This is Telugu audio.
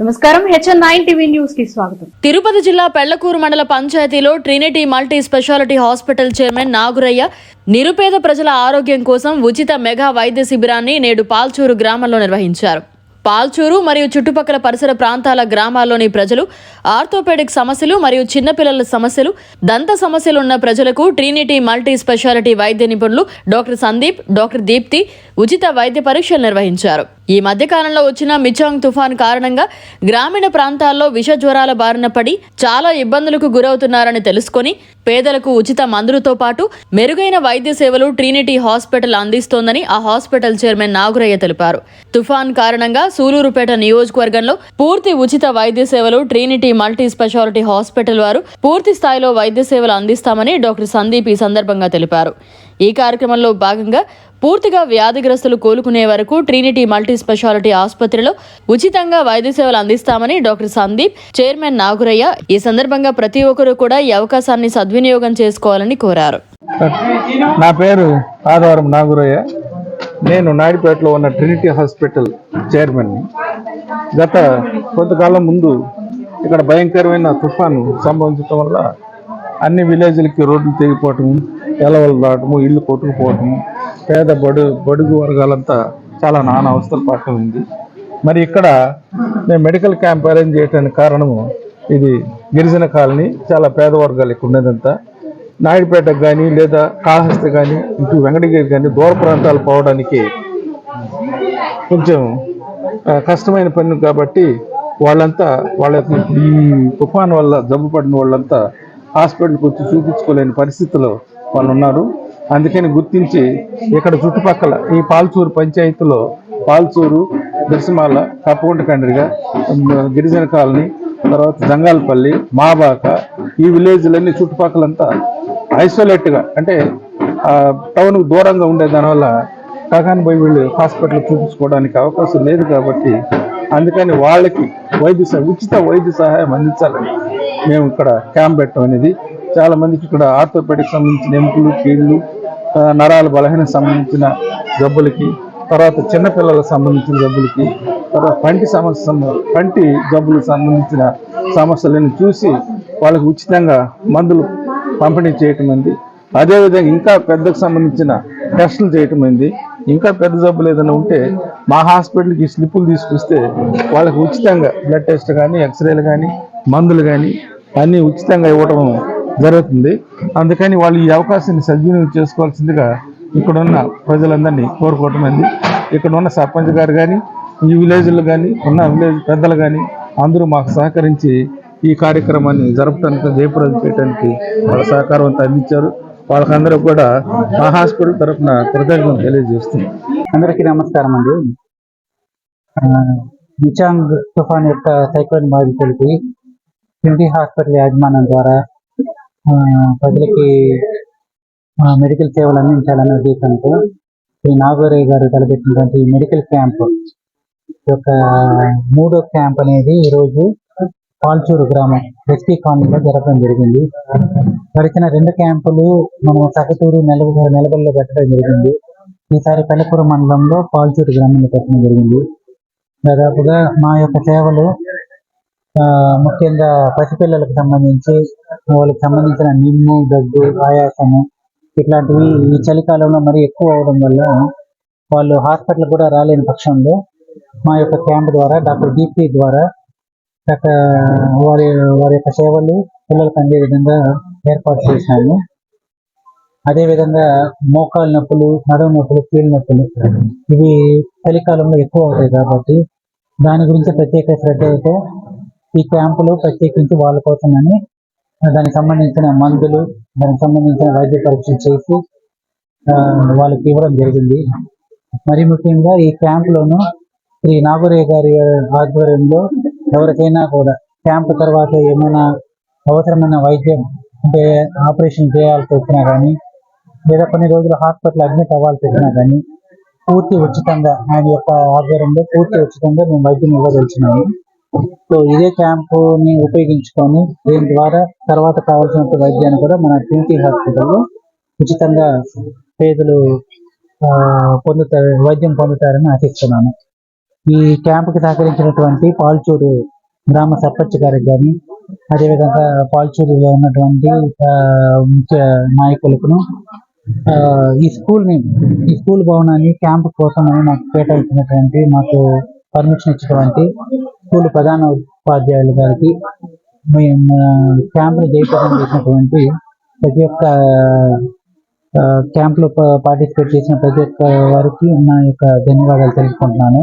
నమస్కారం. హెచ్ఎన్ నైన్ టీవీ న్యూస్కి స్వాగతం. తిరుపతి జిల్లా పెళ్ళకూరు మండల పంచాయతీలో trinity multi speciality hospital chairman Nagurayya నిరుపేద ప్రజల ఆరోగ్యం కోసం ఉచిత మెగా వైద్య శిబిరాన్ని నేడు పాల్చూరు గ్రామంలో నిర్వహించారు. పాల్చూరు మరియు చుట్టుపక్కల పరిసర ప్రాంతాల గ్రామాల్లోని ప్రజలు ఆర్థోపెడిక్ సమస్యలు మరియు చిన్నపిల్లల సమస్యలు దంత సమస్యలు ఉన్న ప్రజలకు ట్రినిటీ మల్టీ స్పెషాలిటీ వైద్య నిపుణులు డాక్టర్ సందీప్ డాక్టర్ దీప్తి ఉచిత వైద్య పరీక్షలు నిర్వహించారు. ఈ మధ్యకాలంలో వచ్చిన మిచాంగ్ తుఫాన్ కారణంగా గ్రామీణ ప్రాంతాల్లో విష జ్వరాల బారిన పడి చాలా ఇబ్బందులకు గురవుతున్నారని తెలుసుకొని పేదలకు ఉచిత మందులతో పాటు మెరుగైన వైద్య సేవలు ట్రినిటీ హాస్పిటల్ అందిస్తోందని ఆ హాస్పిటల్ చైర్మన్ నాగురయ్య తెలిపారు. తుఫాన్ కారణంగా సూలూరుపేట నియోజకవర్గంలో పూర్తి ఉచిత వైద్య సేవలు ట్రినిటీ మల్టీ స్పెషాలిటీ హాస్పిటల్ వారు పూర్తి స్థాయిలో వైద్య సేవలు అందిస్తామని డాక్టర్ సందీప్ ఈ సందర్భంగా తెలిపారు. ఈ కార్యక్రమంలో భాగంగా పూర్తిగా వ్యాధిగ్రస్తులు కోలుకునే వరకు ట్రినిటీ మల్టీ స్పెషాలిటీ ఆసుపత్రిలో ఉచితంగా వైద్య సేవలు అందిస్తామని డాక్టర్ సందీప్ చైర్మన్ నాగురయ్య. ఈ సందర్భంగా ప్రతి ఒక్కరూ కూడా ఈ అవకాశాన్ని సద్వినియోగం చేసుకోవాలని కోరారు. నా పేరు ఆదివారం నాగురయ్య. నేను నాయుడుపేటలో ఉన్న ట్రినిటీ హాస్పిటల్ చైర్మన్ని. గత కొంతకాలం ముందు ఇక్కడ భయంకరమైన తుఫాను సంభవించడం వల్ల అన్ని విలేజ్లకి రోడ్లు తెగిపోవటము ఎలవలు రావటము ఇల్లు కొట్టుకుపోవటము పేద బడు బడుగు వర్గాలంతా చాలా నానా అవస్థలు పడుతుంది మరి ఇక్కడ నేను మెడికల్ క్యాంప్ అరేంజ్ చేయడానికి కారణము ఇది గిరిజన కాలనీ చాలా పేద వర్గాలు ఇక్కడ ఉన్నదంతా. నాయుడుపేటకు కానీ లేదా కాళహస్తి కానీ ఇటు వెంకటగిరి కానీ దూర ప్రాంతాలు పోవడానికి కొంచెం కష్టమైన పని కాబట్టి వాళ్ళంతా వాళ్ళకి ఈ తుఫాన్ వల్ల జబ్బు పడిన వాళ్ళంతా హాస్పిటల్కి వచ్చి చూపించుకోలేని పరిస్థితిలో వాళ్ళు ఉన్నారు అందుకని గుర్తించి ఇక్కడ చుట్టుపక్కల ఈ పాల్చూరు పంచాయతీలో పాల్చూరు బిర్సమాల కప్పగుంట కండ్రిగా గిరిజన కాలనీ తర్వాత జంగాలపల్లి మాబాక ఈ విలేజ్లన్నీ చుట్టుపక్కలంతా ఐసోలేట్గా అంటే టౌన్కు దూరంగా ఉండే దానివల్ల కాకాని పోయి వీళ్ళు హాస్పిటల్ చూపించుకోవడానికి అవకాశం లేదు కాబట్టి అందుకని వాళ్ళకి వైద్య సహ- ఉచిత వైద్య సహాయం అందించాలని మేము ఇక్కడ క్యాంప్ పెట్టడం అనేది. చాలా మందికి ఇక్కడ ఆర్థోపెడిక్ సంబంధించిన ఎముకలు కీళ్ళు నరాల బలహీనకు సంబంధించిన జబ్బులకి తర్వాత చిన్నపిల్లలకు సంబంధించిన జబ్బులకి తర్వాత పంటి సమస్య పంటి జబ్బులకు సంబంధించిన సమస్యలను చూసి వాళ్ళకి ఉచితంగా మందులు పంపిణీ చేయటం ఉంది అదేవిధంగా ఇంకా పెద్దకు సంబంధించిన టెస్టులు చేయటం అయింది ఇంకా పెద్ద జబ్బులు ఏదైనా ఉంటే మా హాస్పిటల్కి స్లిప్పులు తీసుకొస్తే వాళ్ళకి ఉచితంగా బ్లడ్ టెస్ట్ కానీ ఎక్స్రేలు కానీ మందులు కానీ అన్నీ ఉచితంగా ఇవ్వటం జరుగుతుంది. అందుకని వాళ్ళు ఈ అవకాశాన్ని సద్వినియోగం చేసుకోవాల్సిందిగా ఇక్కడున్న ప్రజలందరినీ కోరుకోవటం అయింది ఇక్కడ ఉన్న సర్పంచ్ గారు కానీ ఈ విలేజ్లో కానీ ఉన్న విలేజ్ పెద్దలు కానీ అందరూ మాకు సహకరించి ఈ కార్యక్రమాన్ని జరపడానికి జయప్రదం చేయడానికి వాళ్ళ సహకారం అంతా అందించారు. వాళ్ళకందరూ కూడా మా హాస్పిటల్ తరఫున కృతజ్ఞతలు తెలియజేస్తున్నాం. అందరికీ నమస్కారం అండి. నిచాంగ్ తుఫాన్ యొక్క సైక్లోన్ బాధితులకి ట్వంటీ హాస్పిటల్ యాజమాన్యం ద్వారా ప్రజలకి మెడికల్ సేవలు అందించాలనే ఉద్దేశంతో శ్రీ నాగోరయ్య గారు తలపెట్టినటువంటి మెడికల్ క్యాంప్ యొక్క మూడో క్యాంప్ అనేది ఈరోజు పాల్చూరు గ్రామం ఎస్పీ కాలనీలో జరగడం జరిగింది. గడిచిన రెండు క్యాంపులు మనం సగటూరు నెలవ నెలబల్లో పెట్టడం జరిగింది. ఈసారి పెళ్ళకూర మండలంలో పాల్చూరు గ్రామంలో పెట్టడం జరిగింది. దాదాపుగా మా యొక్క సేవలు ముఖ్యంగా పసిపిల్లలకు సంబంధించి వాళ్ళకి సంబంధించిన నిమ్ము దగ్గు ఆయాసము ఇట్లాంటివి ఈ చలికాలంలో మరీ ఎక్కువ అవడం వల్ల వాళ్ళు హాస్పిటల్ కూడా రాలేని పక్షంలో మా యొక్క క్యాంప్ ద్వారా డాక్టర్ డిపి ద్వారా వారి వారి యొక్క సేవలు పిల్లలకు అందే విధంగా ఏర్పాటు చేశాము. అదేవిధంగా మోకాలు నొప్పులు నడుము నొప్పులు కీళ్ళ నొప్పులు ఇవి చలికాలంలో ఎక్కువ అవుతాయి కాబట్టి దాని గురించి ప్రత్యేక శ్రద్ధ అయితే ఈ క్యాంపులు ప్రత్యేకించి వాళ్ళ కోసమని దానికి సంబంధించిన మందులు దానికి సంబంధించిన వైద్య పరీక్షలు చేసి వాళ్ళకి ఇవ్వడం జరిగింది. మరి ముఖ్యంగా ఈ క్యాంపులోను శ్రీ నాగురయ్య గారి ఆధ్వర్యంలో ఎవరికైనా కూడా క్యాంపు తర్వాత ఏమైనా అవసరమైన వైద్యం అంటే ఆపరేషన్ చేయాల్సి వచ్చినా కానీ లేదా కొన్ని రోజులు హాస్పిటల్ అడ్మిట్ అవ్వాల్సి వచ్చినా కానీ పూర్తి ఉచితంగా ఆయన యొక్క ఆధ్వర్యంలో పూర్తి ఉచితంగా మేము వైద్యం ఇవ్వదలిచినాము. సో ఇదే క్యాంపుని ఉపయోగించుకొని దీని ద్వారా తర్వాత కావాల్సిన వైద్యాన్ని కూడా మన ట్వంటీ హాస్పిటల్లో ఉచితంగా పేదలు ఆ, పొందుతారు వైద్యం పొందుతారని ఆశిస్తున్నాను. ఈ క్యాంపుకి సహకరించినటువంటి పాల్చూరు గ్రామ సర్పంచ్ గారికి కానీ అదేవిధంగా పాల్చూరులో ఉన్నటువంటి ముఖ్య నాయకులకు ఆ, ఈ స్కూల్ని ఈ స్కూల్ భవనాన్ని క్యాంప్ కోసం మాకు కేటాయించినటువంటి మాకు పర్మిషన్ ఇచ్చినటువంటి స్కూల్ ప్రధాన ఉపాధ్యాయులు గారికి మేము క్యాంప్ జయప్రదం చేసినటువంటి ప్రతి ఒక్క క్యాంప్లో పార్టిసిపేట్ చేసిన ప్రతి ఒక్క వారికి నా యొక్క ధన్యవాదాలు తెలుసుకుంటున్నాను